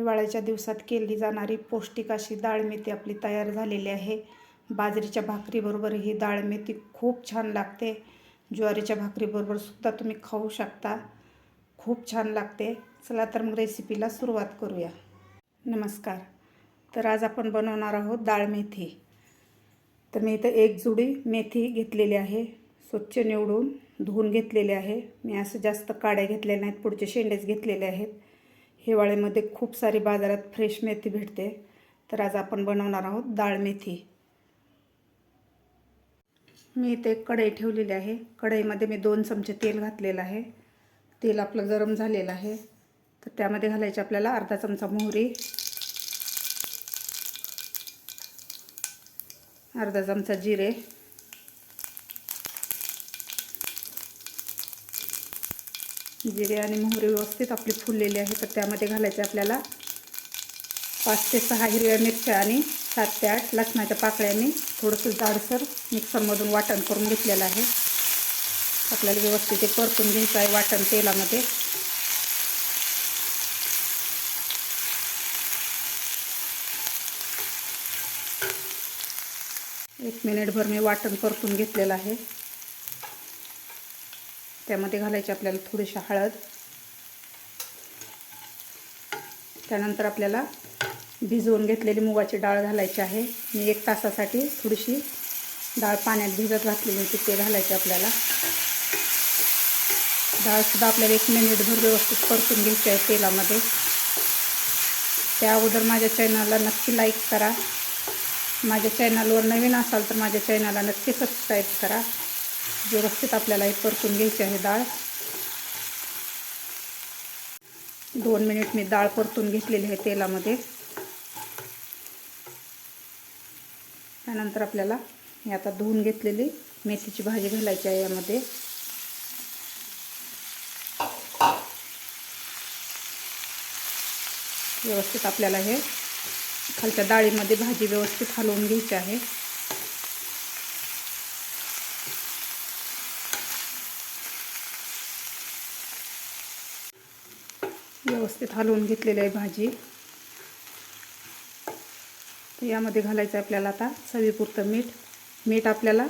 हिवाळ्याच्या दिवसात केली जाणारी पौष्टिक अशी डाळ मेथी आपली तयार झालेली आहे. बाजरीच्या भाकरीबरोबर ही डाळ मेथी खूप छान लागते. ज्वारीच्या भाकरीबरोबर सुद्धा तुम्ही खाऊ शकता. खूप छान लागते. चला तर मग रेसिपीला सुरुवात करूया. नमस्कार. तर आज आपण बनवणार आहोत डाळ मेथी. तर मी इथं एक जुडी मेथी घेतलेली आहे. स्वच्छ निवडून धुवून घेतलेले आहे. मी असं जास्त काड्या घेतलेल्या नाहीत पुढचे शेंडेच घेतलेले आहेत. हिवाळ्यामध्ये खूप सारी बाजारात फ्रेश मेथी भेटते. तर आज आपण बनवणार आहोत डाळ मेथी. मी इथे एक कढई ठेवलेली आहे. कढईमध्ये मी दोन चमचे तेल घातलेलं आहे. तेल आपलं गरम झालेलं आहे. तर त्यामध्ये घालायचे आपल्याला अर्धा चमचा मोहरी. अर्धा चमचा जिरे. जिरे आणि मोहरी व्यवस्थित आपली फुललेली आहे तर त्यामध्ये घालायचे आपल्याला पाच ते सहा हिरव्या मिरच्या आणि सात ते आठ लसणाच्या पाकळ्यांनी थोडंसं जाडसर मिक्सरमधून वाटण करून घेतलेलं आहे. आपल्याला व्यवस्थित ते परतून घ्यायचं आहे वाटण तेलामध्ये. एक मिनिटभर मी वाटण परतून घेतलेलं आहे. त्यामध्ये घालायची आपल्याला थोडीशी हळद. त्यानंतर आपल्याला भिजवून घेतलेली मुगाची डाळ घालायची आहे. मी एक तासासाठी थोडीशी डाळ पाण्यात भिजत घातलेली होती ते घालायचे आपल्याला. डाळसुद्धा आपल्याला एक मिनिटभर व्यवस्थित परतून घ्यायची आहे तेलामध्ये. त्या अगोदर माझ्या चॅनलला नक्की लाईक करा. माझ्या चॅनलवर नवीन असाल तर माझ्या चॅनलला नक्की सबस्क्राईब करा. व्यवस्थित आपल्याला हे परतून घ्यायची आहे डाळ. दोन मिनिट मी डाळ परतून घेतलेली आहे तेलामध्ये. त्यानंतर आपल्याला मी आता धुवून घेतलेली मेथीची भाजी घालायची आहे यामध्ये. व्यवस्थित आपल्याला हे खालच्या डाळीमध्ये भाजी व्यवस्थित हलवून घ्यायची आहे. व्यवस्थित हलवून घेतलेली आहे भाजी. यामध्ये घालायचं आहे आपल्याला आता चवीपुरतं मीठ. मीठ आपल्याला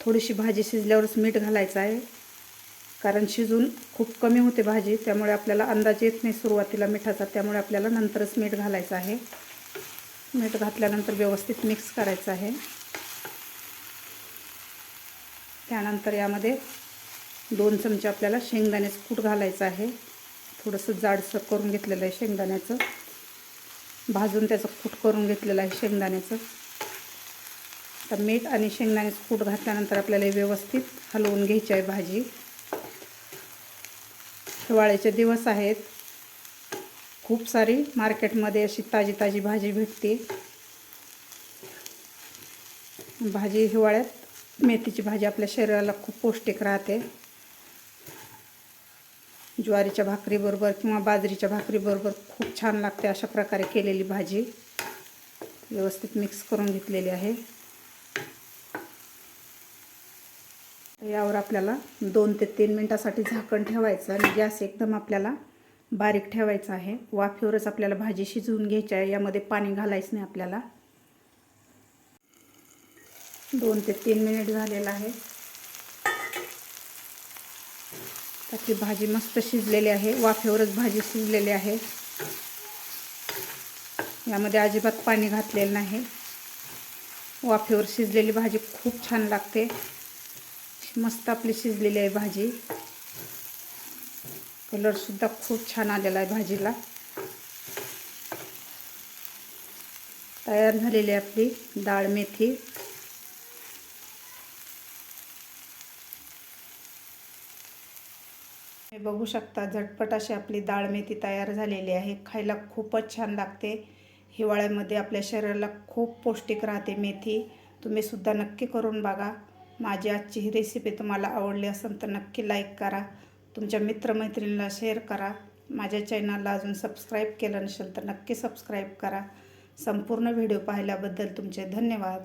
थोडीशी भाजी शिजल्यावरच मीठ घालायचं आहे. कारण शिजून खूप कमी होते भाजी त्यामुळे आपल्याला अंदाज येत नाही सुरुवातीला मिठाचा त्यामुळे आपल्याला नंतरच मीठ घालायचं आहे. मीठ घातल्यानंतर व्यवस्थित मिक्स करायचं आहे. त्यानंतर यामध्ये दोन चमचे आपल्याला शेंगदाण्याचं कूट घालायचं आहे. थोडंसं जाडसर करून घेतलेलं आहे शेंगदाण्याचं. भाजून त्याचं कूट करून घेतलेलं आहे शेंगदाण्याचं. तर मीठ आणि शेंगदाण्याचं कूट घातल्यानंतर आपल्याला व्यवस्थित हलवून घ्यायची आहे भाजी. हिवाळ्याचे दिवस आहेत. खूप सारी मार्केटमध्ये अशी ताजी ताजी भाजी भेटते. भाजी हिवाळ्यात मेथीची भाजी आपल्या शरीराला खूप पौष्टिक राहते. ज्वारीच्या भाकरीबरोबर किंवा बाजरीच्या भाकरीबरोबर खूप छान लागते अशा प्रकारे केलेली भाजी. व्यवस्थित मिक्स करून घेतलेली आहे. यावर आपल्याला दोन ते तीन मिनटासाठी झाकण ठेवायचं आणि गॅस एकदम आपल्याला बारीक ठेवायचा आहे. वाफेवरच आपल्याला भाजी शिजवून घ्यायची आहे. यामध्ये पाणी घालायचं नाही आपल्याला. दोन ते तीन मिनिट झालेलं आहे. त्याची भाजी मस्त शिजलेली आहे. वाफेवरच भाजी शिजलेली आहे. यामध्ये अजिबात पाणी घातलेलं नाही. वाफेवर शिजलेली भाजी खूप छान लागते. मस्त आपली शिजलेली आहे भाजी. कलरसुद्धा खूप छान आलेला आहे भाजीला. तयार झालेली आहे आपली डाळ मेथी. हे बघू शकता झटपट अशी आपली डाळ मेथी तयार झालेली आहे. खायला खूपच छान लागते. हिवाळ्यामध्ये आपल्या शरीराला खूप पौष्टिक राहते मेथी. तुम्ही सुद्धा नक्की करून बघा. माझी आजची ही रेसिपी तुम्हाला आवडली असेल तर नक्की लाईक करा. तुमच्या मित्रमैत्रिणीला शेअर करा. माझ्या चॅनलला अजून सबस्क्राईब केलं नसेल तर नक्की सबस्क्राईब करा. संपूर्ण व्हिडिओ पाहिल्याबद्दल तुमचे धन्यवाद.